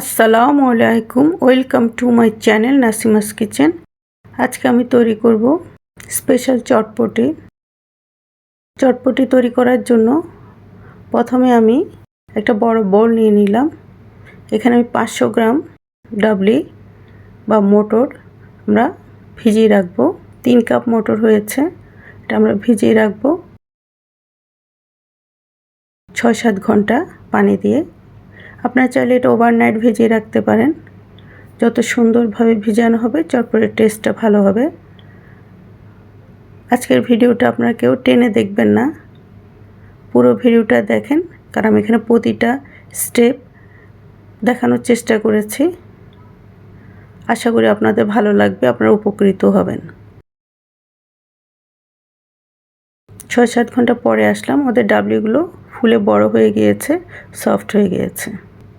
আসসালামু আলাইকুম, welcome to my channel Nasima's kitchen. আজকে আমি তৈরি করব স্পেশাল চটপটি। চটপটি তৈরি করার জন্য প্রথমে আমি একটা বড় বোল নিয়ে নিলাম। এখানে আমি পাঁচশো গ্রাম ডাবলি বা মোটর আমরা ভিজিয়ে রাখব। তিন কাপ মোটর হয়েছে, এটা আমরা ভিজিয়ে রাখব। ছয় সাত ঘণ্টা পানি দিয়ে আপনারা চাইলে এটা ওভারনাইট ভিজিয়ে রাখতে পারেন। যত সুন্দরভাবে ভিজানো হবে চটপটের টেস্টটা ভালো হবে। আজকের ভিডিওটা আপনারা কেউ টেনে দেখবেন না। পুরো ভিডিওটা দেখেন, কারণ আমি এখানে প্রতিটা স্টেপ দেখানোর চেষ্টা করেছি। আশা করি আপনাদের ভালো লাগবে, আপনারা উপকৃত হবেন। ছয় সাত ঘণ্টা পরে আসলাম, ওদের ডাবলিগুলো ফুলে বড় হয়ে গিয়েছে সফট হয়ে গিয়েছে।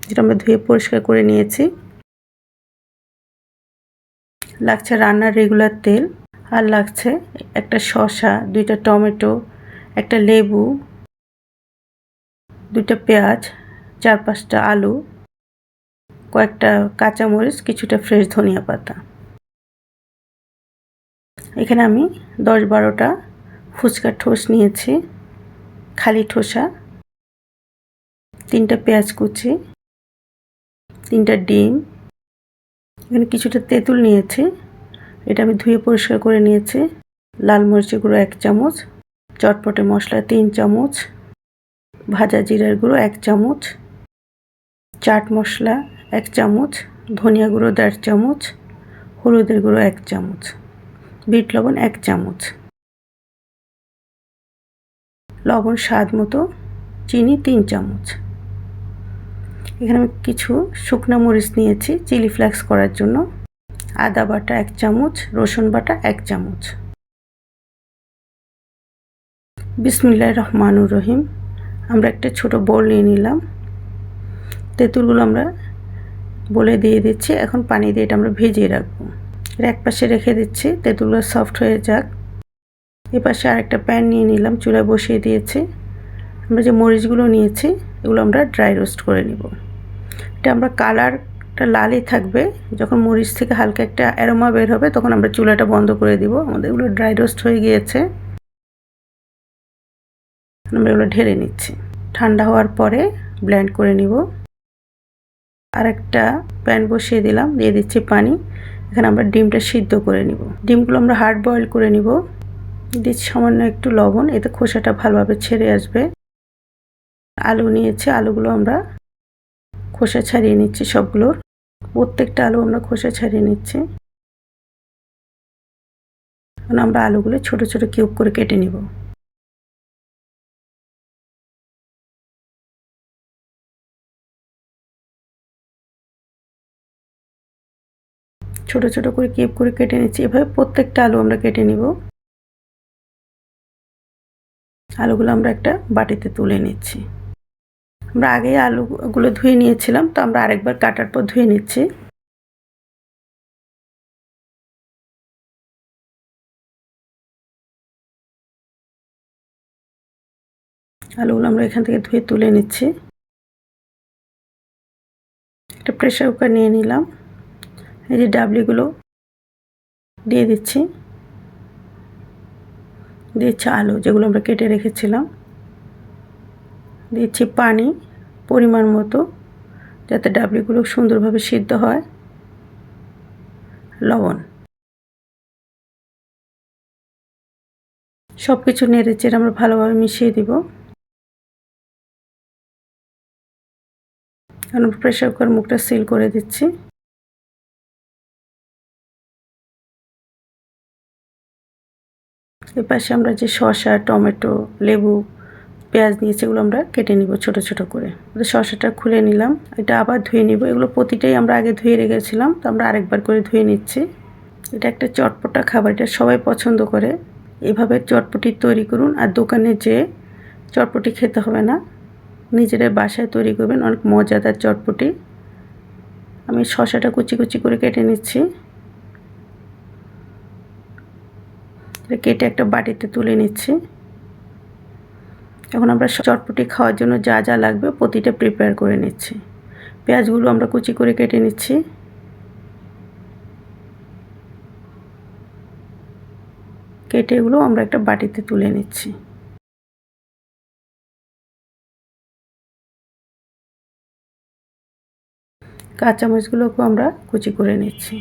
যেটা আমরা ধুয়ে পরিষ্কার করে নিয়েছি। লাগছে রান্নার রেগুলার তেল আর লাগছে একটা শসা, দুইটা টমেটো, একটা লেবু, দুইটা পেঁয়াজ, চার পাঁচটা আলু, কয়েকটা কাঁচামরিচ, কিছুটা ফ্রেশ ধনিয়া পাতা। এখানে আমি দশ বারোটা ফুচকার ঠোস নিয়েছি, খালি ঠোসা, তিনটা পেঁয়াজ কুচি তিনটা ডিম। এখানে কিছুটা তেঁতুল নিয়েছি। এটা আমি ধুয়ে পরিষ্কার করে নিয়েছি। লাল মরিচের গুঁড়ো এক চামচ, চটপটে মশলা তিন চামচ, ভাজা জিরার গুঁড়ো এক চামচ, চাট মশলা এক চামচ, ধনিয়া গুঁড়ো দেড় চামচ, হলুদের গুঁড়ো এক চামচ, বিট লবণ এক চামচ। লবণ স্বাদ মতো, চিনি তিন চামচ। এখানে আমি কিছু শুকনো মরিচ নিয়েছি, চিলি ফ্লেক্স করার জন্য। আদা বাটা এক চামচ, রসুন বাটা এক চামচ। বিসমিল্লাহ রহমানুর রহিম। আমরা একটা ছোট বোল নিয়ে নিলাম। তেঁতুলগুলো আমরা বলে দিয়ে দিচ্ছি। এখন পানি দিয়ে এটা আমরা ভেজিয়ে রাখব। এর এক পাশে রেখে দিচ্ছি। তেঁতুলগুলো সফট হয়ে যাক। এ পাশে আরেকটা প্যান নিয়ে নিলাম। চুলায় বসিয়ে দিয়েছি। আমরা যে মরিচগুলো নিয়েছি, এগুলো আমরা ড্রাই রোস্ট করে নিব। এটা আমরা কালারটা লালই থাকবে। যখন মরিচ থেকে হালকা একটা অ্যারোমা বের হবে, তখন আমরা চুলাটা বন্ধ করে দিব। আমাদের এগুলো ড্রাই রোস্ট হয়ে গিয়েছে। আমরা এগুলো ঢেলে নিচ্ছি। ঠান্ডা হওয়ার পরে ব্ল্যান্ড করে নিব। আর একটা প্যান বসিয়ে দিলাম, দিয়ে দিচ্ছি পানি। এখানে আমরা ডিমটা সিদ্ধ করে নিব। ডিমগুলো আমরা হার্ড বয়েল করে নিব। দিচ্ছি সামান্য একটু লবণ, এতে খোসাটা ভালোভাবে ছেড়ে আসবে। আলু নিয়েছি, আলুগুলো আমরা খোসা ছাড়িয়ে নিচ্ছি সবগুলোর প্রত্যেকটা আলু আমরা খোসা ছাড়িয়ে নিচ্ছি। এখন আমরা আলুগুলো ছোট ছোট কিউব করে কেটে নিব। ছোট ছোট করে কিউব করে কেটে নিচ্ছি। এভাবে প্রত্যেকটা আলু আমরা কেটে নিব। আলুগুলো আমরা একটা বাটিতে তুলে নিচ্ছি। আমরা আগে আলুগুলো ধুয়ে নিয়েছিলাম, তো আমরা আরেকবার কাটার পর ধুয়ে নিচ্ছি। আলুগুলো আমরা এখান থেকে ধুয়ে তুলে নিচ্ছি। একটা প্রেশার কুকার নিয়ে নিলাম। এই যে ডাবলিগুলো দিয়ে দিচ্ছি। দিচ্ছি আলু, যেগুলো আমরা কেটে রেখেছিলাম। দিচ্ছি পানি পরিমাণ মতো, যাতে ডাবলিগুলো সুন্দরভাবে সিদ্ধ হয়। লবণ। সব কিছু নেড়ে চেড়ে আমরা ভালোভাবে মিশিয়ে দিব। এখন প্রেশার কুকার মুখটা সিল করে দিচ্ছি। এপাশে আমরা যে শসা, টমেটো, লেবু পেঁয়াজ নিয়েছি, এগুলো আমরা কেটে নিব ছোট ছোট করে। শসাটা খুলে নিলাম, এটা আবার ধুয়ে নিব। এগুলো প্রতিটাই আমরা আগে ধুয়ে রেখেছিলাম, তো আমরা আরেকবার করে ধুয়ে নিচ্ছি। এটা একটা চটপটা খাবার, এটা সবাই পছন্দ করে। এভাবে চটপটি তৈরি করুন, আর দোকানে যে চটপটি খেতে হবে না। নিজেরাই বাসায় তৈরি করবেন, অনেক মজাদার চটপটি। আমি শসাটা কুচি কুচি করে কেটে নিচ্ছি। কেটে একটা বাটিতে তুলে নিচ্ছি। এখন আমরা চটপটি খাওয়ার জন্য যা যা লাগবে প্রতিটা প্রিপেয়ার করে নিচ্ছি। পেঁয়াজগুলো আমরা কুচি করে কেটে নিচ্ছি। কেটে এগুলো আমরা একটা বাটিতে তুলে নিচ্ছি। কাঁচামরিচগুলোকেও আমরা কুচি করে নিচ্ছি।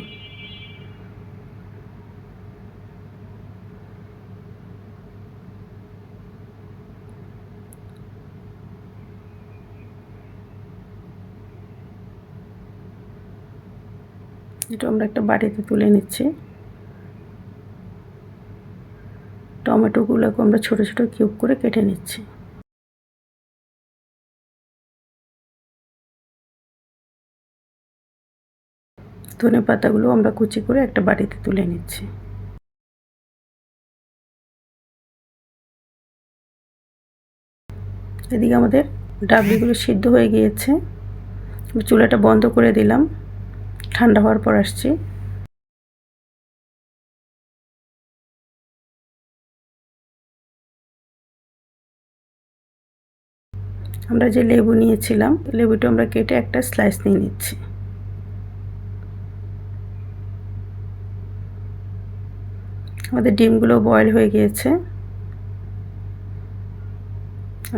এটা আমরা একটা বাটিতে তুলে নিচ্ছি। টমেটোগুলোকে আমরা ছোট ছোট কিউব করে কেটে নিচ্ছি। ধনে পাতাগুলো আমরা কুচি করে একটা বাটিতে তুলে নিচ্ছি। এদিকে আমাদের ডাবলিগুলো সিদ্ধ হয়ে গিয়েছে। চুলাটা বন্ধ করে দিলাম। ঠান্ডা হওয়ার পর আসছি। আমরা যে লেবু নিয়েছিলাম, লেবুটা আমরা কেটে একটা স্লাইস নিয়ে নিচ্ছি। আমাদের ডিমগুলো বয়েল হয়ে গিয়েছে।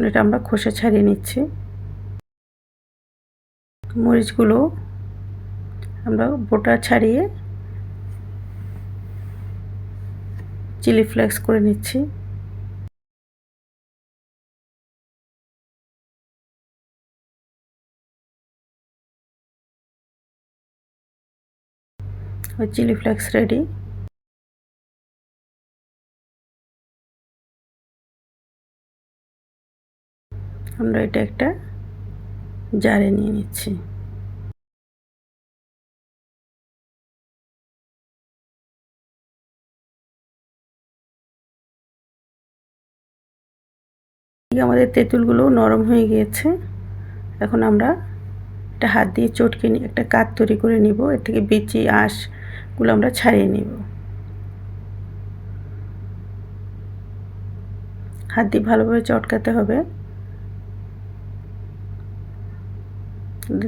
এটা আমরা খোসা ছাড়িয়ে নিচ্ছি। মরিচগুলো আমরা বোটা ছাড়িয়ে চিলি ফ্লেক্স করে নিচ্ছি। ওই চিলি ফ্লেক্স রেডি। আমরা এটা একটা জারে নিয়ে নিচ্ছি। আমাদের তেঁতুলগুলো নরম হয়ে গিয়েছে। এখন আমরা একটা হাত দিয়ে চটকে নিয়ে একটা কাত তৈরি করে নিব। এর থেকে বিচি আঁশগুলো আমরা ছাড়িয়ে নিব। হাত দিয়ে ভালোভাবে চটকাতে হবে।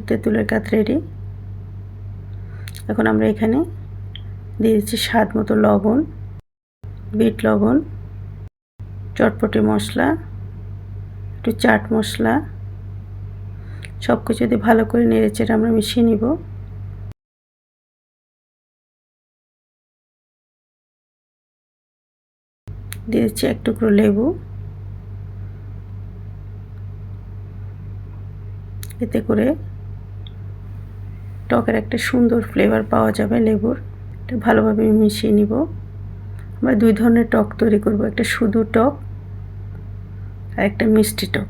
তেঁতুলের কাত রেডি এখন আমরা এখানে দিয়ে দিচ্ছি স্বাদ মতো লবণ, বিট লবণ, চটপটি মশলা। একটু চাট মশলা সব কিছু যদি ভালো করে নেড়েচেড়ে আমরা মিশিয়ে নিব। দিয়ে দিচ্ছি এক টুকরো লেবু। এতে করে টকের একটা সুন্দর ফ্লেভার পাওয়া যাবে লেবুর। এটা ভালোভাবে মিশিয়ে নিব। আমরা দুই ধরনের টক তৈরি করব, একটা শুধু টক আর একটা মিষ্টি টক।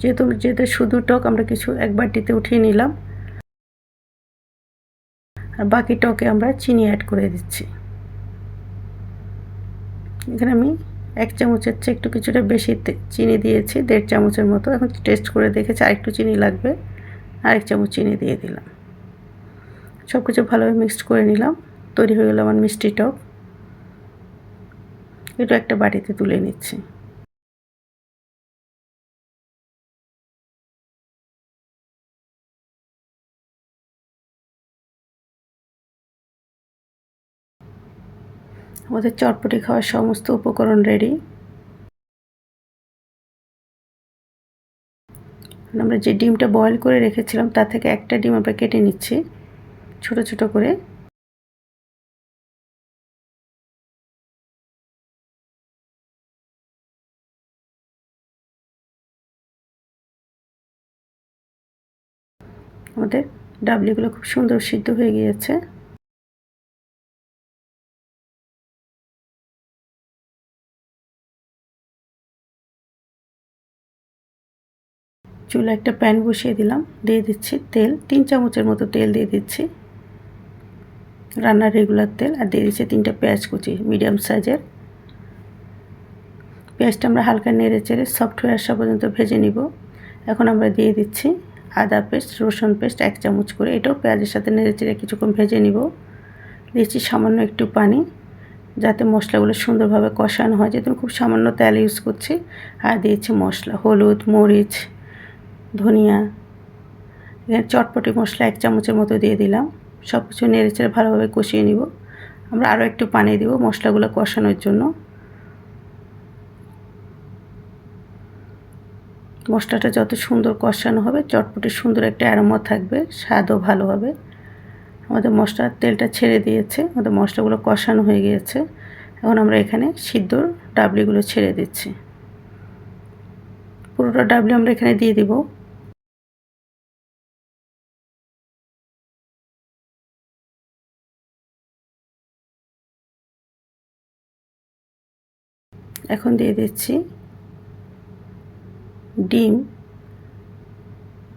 যেহেতু যেহেতু শুধু টক, আমরা কিছু এক বাটিতে উঠিয়ে নিলাম। আর বাকি টকে আমরা চিনি অ্যাড করে দিচ্ছি। এখানে আমি এক চামচের চেয়ে একটু কিছুটা বেশি চিনি দিয়েছি, দেড় চামচের মতো। এখন টেস্ট করে দেখেছি আর একটু চিনি লাগবে। আরেক চামচ চিনি দিয়ে দিলাম। সব কিছু ভালোভাবে মিক্সড করে নিলাম। তৈরি হয়ে গেল আমার মিষ্টি টক। এটা একটা বাটিতে তুলে নিচ্ছি। আমাদের চটপটি খাওয়ার সমস্ত উপকরণ রেডি আমরা যে ডিমটা বয়েল করে রেখেছিলাম, তার থেকে একটা ডিম আমরা কেটে নিচ্ছি, ছোট ছোট করে। আমাদের ডাবলিগুলো খুব সুন্দর সিদ্ধ হয়ে গিয়েছে। চুলা একটা প্যান বসিয়ে দিলাম, দিয়ে দিচ্ছি তেল, তিন চামচের মতো তেল দিয়ে দিচ্ছি। রান্নার রেগুলার তেল, আর দিয়ে দিচ্ছি তিনটা পেঁয়াজ কুচি মিডিয়াম সাইজের পেঁয়াজটা আমরা হালকা নেড়ে চেড়ে সফট হয়ে আসা পর্যন্ত ভেজে নিব। এখন আমরা দিয়ে দিচ্ছি আদা পেস্ট, রসুন পেস্ট এক চামচ করে, এটাও পেঁয়াজের সাথে নেড়ে চেড়ে কিছুক্ষণ ভেজে নিব। দিচ্ছি সামান্য একটু পানি, যাতে মশলাগুলো সুন্দরভাবে কষানো হয়। যেহেতু খুব সামান্য তেল ইউজ করছি, আর দিয়েছি মশলা, হলুদ, মরিচ। ধনিয়া, এখানে চটপটি মশলা এক চামচের মতো দিয়ে দিলাম। সব কিছু নেড়ে চেড়ে ভালোভাবে কষিয়ে নিব। আমরা আরও একটু পানি দিব মশলাগুলো কষানোর জন্য। মশলাটা যত সুন্দর কষানো হবে, চটপটি সুন্দর একটা অ্যারোমা থাকবে, স্বাদও ভালো হবে। আমাদের মশলার তেলটা ছেড়ে দিয়েছে, আমাদের মশলাগুলো কষানো হয়ে গিয়েছে। এখন আমরা এখানে সিদ্ধর ডাবলিগুলো ছেড়ে দিচ্ছি। পুরোটা ডাবলি আমরা এখানে দিয়ে দিব। এখন দিয়ে দিচ্ছি ডিম,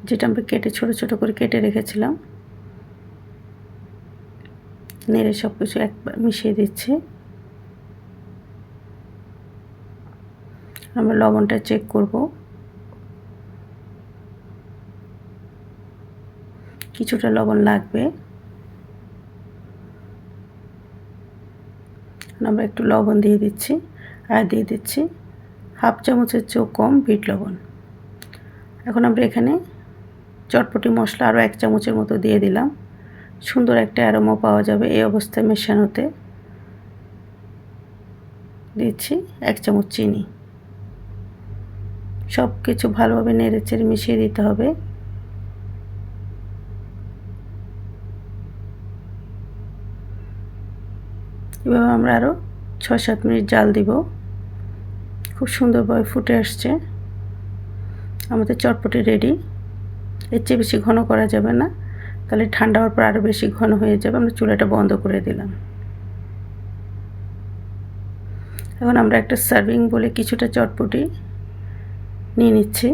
যেটা আমরা কেটে, ছোট ছোট করে কেটে রেখেছিলাম। নেড়ে সব কিছু একবার মিশিয়ে দিচ্ছি। আমরা লবণটা চেক করব। কিছুটা লবণ লাগবে। আমরা একটু লবণ দিয়ে দিচ্ছি। আর দিয়ে দিচ্ছি হাফ চামচের চেয়েও কম বিট লবণ। এখন আমরা এখানে চটপটি মশলা আরও এক চামচের মতো দিয়ে দিলাম। সুন্দর একটা অ্যারোমা পাওয়া যাবে এই অবস্থায় মেশানোতে। দিচ্ছি এক চামচ চিনি। সব কিছু ভালোভাবে নেড়ে চেড়ে মিশিয়ে দিতে হবে। এভাবে আমরা আরও ছয় সাত মিনিট জাল দিব। খুব সুন্দরভাবে ফুটে আসছে। আমাদের চটপটি রেডি এর চেয়ে বেশি ঘন করা যাবে না। তাহলে ঠান্ডা হওয়ার পর আরও বেশি ঘন হয়ে যাবে। আমরা চুলাটা বন্ধ করে দিলাম। এখন আমরা একটা সার্ভিং বলে কিছুটা চটপটি নিয়ে নিচ্ছি।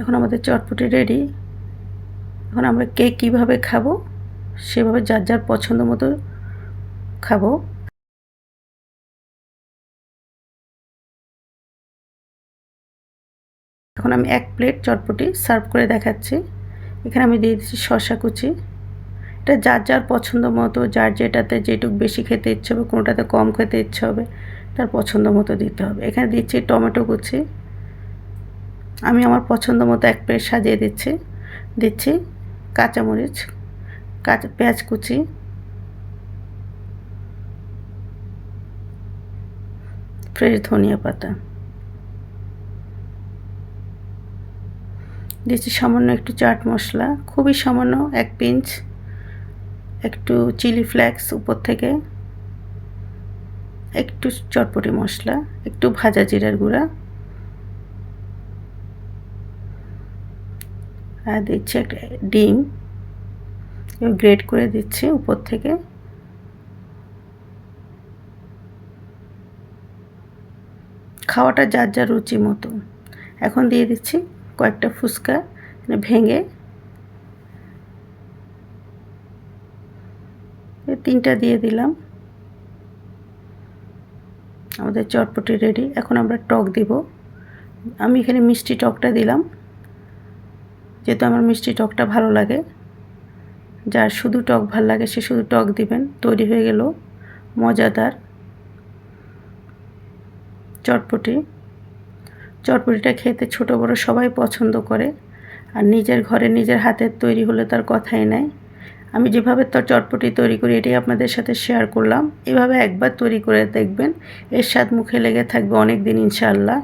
এখন আমাদের চটপটি রেডি এখন আমরা কেক কীভাবে খাব, সেভাবে যার যার পছন্দ মতো খাব। এখন আমি এক প্লেট চটপটি সার্ভ করে দেখাচ্ছি। এখানে আমি দিয়ে দিচ্ছি শশা কুচি। এটা যার যার পছন্দ মতো, যার যেটাতে যেটুক বেশি খেতে ইচ্ছে হবে, কোনোটাতে কম খেতে ইচ্ছে হবে, তার পছন্দ মতো দিতে হবে। এখানে দিচ্ছি টমেটো কুচি। আমি আমার পছন্দ মতো এক প্লেট সাজিয়ে দিচ্ছি। দিচ্ছি কাঁচামরিচ, কাঁচা পেঁয়াজ কুচি ফ্রেশ ধনিয়া পাতা। দিয়েছি সামান্য একটু চাট মশলা, খুবই সামান্য এক পিঞ্চ, একটু চিলি ফ্লেক্স উপর থেকে, একটু চটপটি মশলা, একটু ভাজা জিরার গুঁড়া। আর দিচ্ছি একটা ডিম গ্রেড করে দিচ্ছি উপর থেকে। খাওয়াটা যার যার রুচি মতো। এখন দিয়ে দিচ্ছি কয়েকটা ফুচকা ভেঙে তিনটা দিয়ে দিলাম। আমাদের চটপটি রেডি এখন আমরা টক দিব। আমি এখানে মিষ্টি টকটা দিলাম। যেহেতু আমার মিষ্টি টকটা ভালো লাগে, যার শুধু টক ভালো লাগে সে শুধু টক দিবেন। তৈরি হয়ে গেল। মজাদার। চটপটি। চটপটিটা খেতে ছোট, বড় সবাই পছন্দ করে আর নিজের ঘরে নিজের হাতের তৈরি হলে তার কথাই নাই। আমি যেভাবে তো চটপটি তৈরি করি, এটাই আপনাদের সাথে শেয়ার করলাম। এভাবে একবার তৈরি করে দেখবেন এর স্বাদ মুখে লেগে থাকবে অনেক দিন ইনশাআল্লাহ।